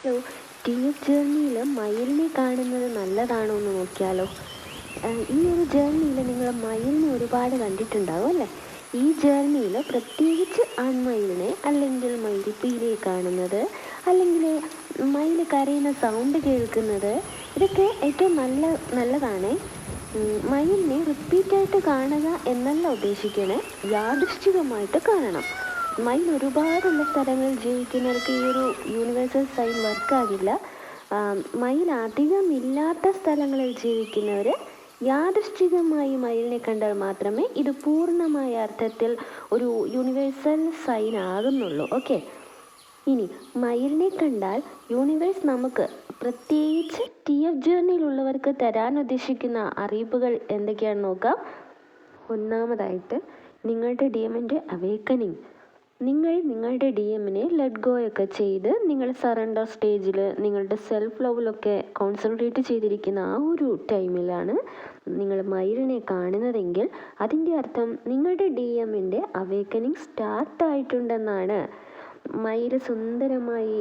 Hello T ജേർണിയിൽ മയിലിനെ കാണുന്നത് നല്ലതാണോ എന്ന് നോക്കിയാലോ? ഈ ഒരു ജേർണിയിൽ നിങ്ങൾ മയിലിനെ ഒരുപാട് കണ്ടിട്ടുണ്ടാവും അല്ലേ? ഈ ജേർണിയിൽ പ്രത്യേകിച്ച് ആൺമയിലിനെ അല്ലെങ്കിൽ മയിൽപ്പീലിയെ കാണുന്നത് അല്ലെങ്കിൽ മയിൽ കരയുന്ന സൗണ്ട് കേൾക്കുന്നത് ഇതൊക്കെ ഏറ്റവും നല്ല നല്ലതാണ്. മയിലിനെ റിപ്പീറ്റായിട്ട് കാണുക എന്നല്ല ഉദ്ദേശിക്കണേ. യാദൃശ്ചികമായിട്ട് കാണണം. മയിൽ ഒരുപാടുള്ള സ്ഥലങ്ങളിൽ ജീവിക്കുന്നവർക്ക് ഈ ഒരു യൂണിവേഴ്സൽ സൈൻ വർക്കാകില്ല മയിൽ അധികം ഇല്ലാത്ത സ്ഥലങ്ങളിൽ ജീവിക്കുന്നവർ യാദൃശ്ചികമായി മയിലിനെ കണ്ടാൽ മാത്രമേ ഇത് പൂർണമായ അർത്ഥത്തിൽ ഒരു യൂണിവേഴ്സൽ സൈൻ ആകുന്നുള്ളൂ. ഓക്കെ ഇനി മയിലിനെ കണ്ടാൽ യൂണിവേഴ്സ് നമുക്ക് പ്രത്യേകിച്ച് ടി എഫ് ജേർണിയിലുള്ളവർക്ക് തരാൻ ഉദ്ദേശിക്കുന്ന അറിയിപ്പുകൾ എന്തൊക്കെയാണെന്ന് നോക്കാം. ഒന്നാമതായിട്ട് നിങ്ങളുടെ ഡി എമ്മിന്റെ അവേക്കനിങ് നിങ്ങൾ നിങ്ങളുടെ ഡി എമ്മിനെ ലെറ്റ് ഗോ ഒക്കെ ചെയ്ത് നിങ്ങൾ സറണ്ടർ സ്റ്റേജിൽ നിങ്ങളുടെ സെൽഫ് ലവിലൊക്കെ കോൺസെൻട്രേറ്റ് ചെയ്തിരിക്കുന്ന ആ ഒരു ടൈമിലാണ് നിങ്ങൾ മയിലിനെ കാണുന്നതെങ്കിൽ അതിന്റെ അർത്ഥം നിങ്ങളുടെ ഡി എമ്മിന്റെ അവേക്കനിങ് സ്റ്റാർട്ടായിട്ടുണ്ടെന്നാണ് മയിൽ സുന്ദരമായി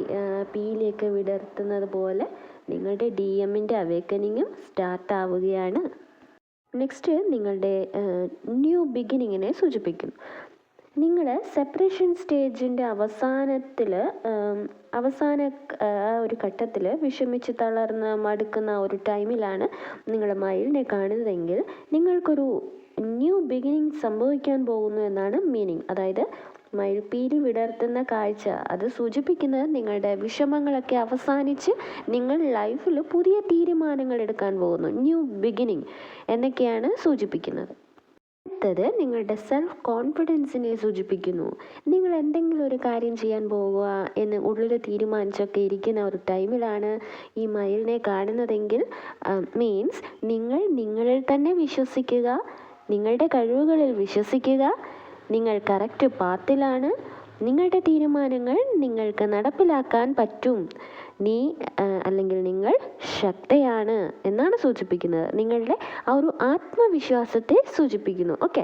പീലിയൊക്കെ വിടർത്തുന്നത് പോലെ നിങ്ങളുടെ ഡി എമ്മിന്റെ അവേക്കനിങ്ങും സ്റ്റാർട്ടാവുകയാണ് നെക്സ്റ്റ് നിങ്ങളുടെ ന്യൂ ബിഗിനിങ്ങിനെ സൂചിപ്പിക്കുന്നു നിങ്ങൾ സെപ്പറേഷൻ സ്റ്റേജിന്റെ അവസാനത്തിൽ അവസാന ആ ഒരു ഘട്ടത്തിൽ വിഷമിച്ച് തളർന്ന് മടുക്കുന്ന ഒരു ടൈമിലാണ് നിങ്ങൾ മയിലിനെ കാണുന്നതെങ്കിൽ നിങ്ങൾക്കൊരു ന്യൂ ബിഗിനിങ് സംഭവിക്കാൻ പോകുന്നു എന്നാണ് മീനിങ് അതായത് മയിൽപ്പീലി വിടർത്തുന്ന കാഴ്ച. അത് സൂചിപ്പിക്കുന്നത് നിങ്ങളുടെ വിഷമങ്ങളൊക്കെ അവസാനിച്ച് നിങ്ങൾ ലൈഫിൽ പുതിയ തീരുമാനങ്ങൾ എടുക്കാൻ പോകുന്നു. ന്യൂ ബിഗിനിങ് എന്നൊക്കെയാണ് സൂചിപ്പിക്കുന്നത്. അടുത്തത് നിങ്ങളുടെ സെൽഫ് കോൺഫിഡൻസിനെ സൂചിപ്പിക്കുന്നു. നിങ്ങൾ എന്തെങ്കിലും ഒരു കാര്യം ചെയ്യാൻ പോകുക എന്ന് ഉള്ളിൽ തീരുമാനിച്ചൊക്കെ ഇരിക്കുന്ന ഒരു ടൈമിലാണ് ഈ മയിലിനെ കാണുന്നതെങ്കിൽ മീൻസ് നിങ്ങൾ നിങ്ങളിൽ തന്നെ വിശ്വസിക്കുക നിങ്ങളുടെ കഴിവുകളിൽ വിശ്വസിക്കുക നിങ്ങൾ കറക്റ്റ് പാത്തിലാണ് നിങ്ങളുടെ തീരുമാനങ്ങൾ നിങ്ങൾക്ക് നടപ്പിലാക്കാൻ പറ്റും. നീ അല്ലെങ്കിൽ നിങ്ങൾ ശക്തയാണ് എന്നാണ് സൂചിപ്പിക്കുന്നത്. നിങ്ങളുടെ ആ ഒരു ആത്മവിശ്വാസത്തെ സൂചിപ്പിക്കുന്നു. ഓക്കെ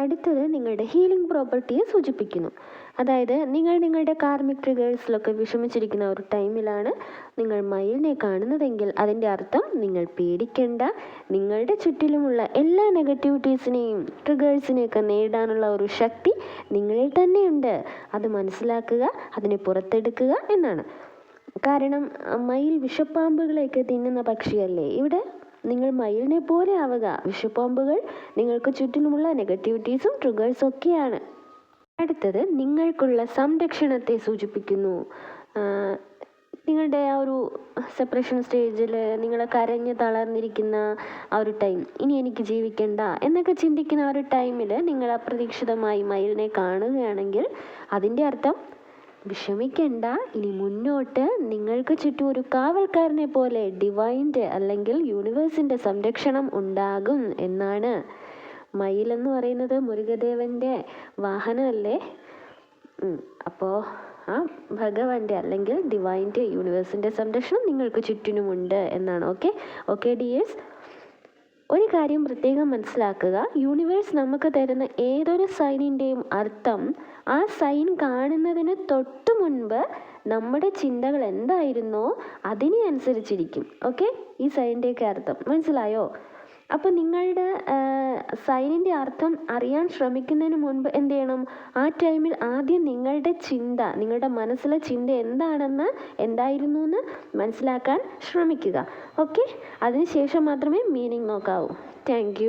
അടുത്തത് നിങ്ങളുടെ ഹീലിംഗ് പ്രോപ്പർട്ടിയെ സൂചിപ്പിക്കുന്നു. അതായത് നിങ്ങൾ നിങ്ങളുടെ കാർമിക് ട്രിഗേഴ്സിലൊക്കെ വിഷമിച്ചിരിക്കുന്ന ഒരു ടൈമിലാണ് നിങ്ങൾ മയിലിനെ കാണുന്നതെങ്കിൽ അതിന്റെ അർത്ഥം നിങ്ങൾ പേടിക്കേണ്ട. നിങ്ങളുടെ ചുറ്റിലുമുള്ള എല്ലാ നെഗറ്റിവിറ്റീസിനെയും ട്രിഗേഴ്സിനെയൊക്കെ നേരിടാനുള്ള ഒരു ശക്തി നിങ്ങളിൽ തന്നെയുണ്ട്. അത് മനസ്സിലാക്കുക അതിനെ പുറത്തെടുക്കുക എന്നാണ്. കാരണം മയിൽ വിഷപ്പാമ്പുകളെയൊക്കെ തിന്നുന്ന പക്ഷിയല്ലേ? ഇവിടെ നിങ്ങൾ മയിലിനെ പോലെ ആവുക. വിഷപ്പാമ്പുകൾ നിങ്ങൾക്ക് ചുറ്റിനുമുള്ള നെഗറ്റിവിറ്റീസും ട്രിഗേഴ്സും ഒക്കെയാണ്. അടുത്തത് നിങ്ങൾക്കുള്ള സംരക്ഷണത്തെ സൂചിപ്പിക്കുന്നു. നിങ്ങളുടെ ആ ഒരു സെപ്പറേഷൻ സ്റ്റേജിൽ നിങ്ങൾ കരഞ്ഞ് തളർന്നിരിക്കുന്ന ആ ഒരു ടൈം ഇനി എനിക്ക് ജീവിക്കണ്ട എന്നൊക്കെ ചിന്തിക്കുന്ന ആ ഒരു ടൈമിൽ നിങ്ങൾ അപ്രതീക്ഷിതമായി മയിലിനെ കാണുകയാണെങ്കിൽ അതിന്റെ അർത്ഥം വിഷമിക്കണ്ട ഇനി മുന്നോട്ട് നിങ്ങൾക്ക് ചുറ്റും ഒരു കാവൽക്കാരനെ പോലെ ഡിവൈന്റെ അല്ലെങ്കിൽ യൂണിവേഴ്സിന്റെ സംരക്ഷണം ഉണ്ടാകും എന്നാണ്. മയിൽ എന്ന് പറയുന്നത് മുരുകദേവന്റെ വാഹനമല്ലേ? അപ്പോ ആ ഭഗവാന്റെ അല്ലെങ്കിൽ ഡിവൈന്റെ യൂണിവേഴ്സിന്റെ സംരക്ഷണം നിങ്ങൾക്ക് ചുറ്റിനുമുണ്ട് എന്നാണ് ഓക്കെ? Okay dears? ഒരു കാര്യം പ്രത്യേകം മനസ്സിലാക്കുക. യൂണിവേഴ്സ് നമുക്ക് തരുന്ന ഏതൊരു സൈനിന്റെയും അർത്ഥം ആ സൈൻ കാണുന്നതിന് തൊട്ട് മുൻപ് നമ്മുടെ ചിന്തകൾ എന്തായിരുന്നോ അതിനെ അനുസരിച്ചിരിക്കും ഓക്കെ? ഈ സൈനിന്റെയൊക്കെ അർത്ഥം. മനസ്സിലായോ? അപ്പോൾ നിങ്ങളുടെ സൈനിന്റെ അർത്ഥം അറിയാൻ ശ്രമിക്കുന്നതിന് മുൻപ് എന്ത് ചെയ്യണം? ആ ടൈമിൽ ആദ്യം നിങ്ങളുടെ ചിന്ത നിങ്ങളുടെ മനസ്സിലെ ചിന്ത എന്താണെന്ന് എന്തായിരുന്നു എന്ന് മനസ്സിലാക്കാൻ ശ്രമിക്കുക. ഓക്കെ അതിനുശേഷം മാത്രമേ മീനിങ് നോക്കാവൂ. താങ്ക്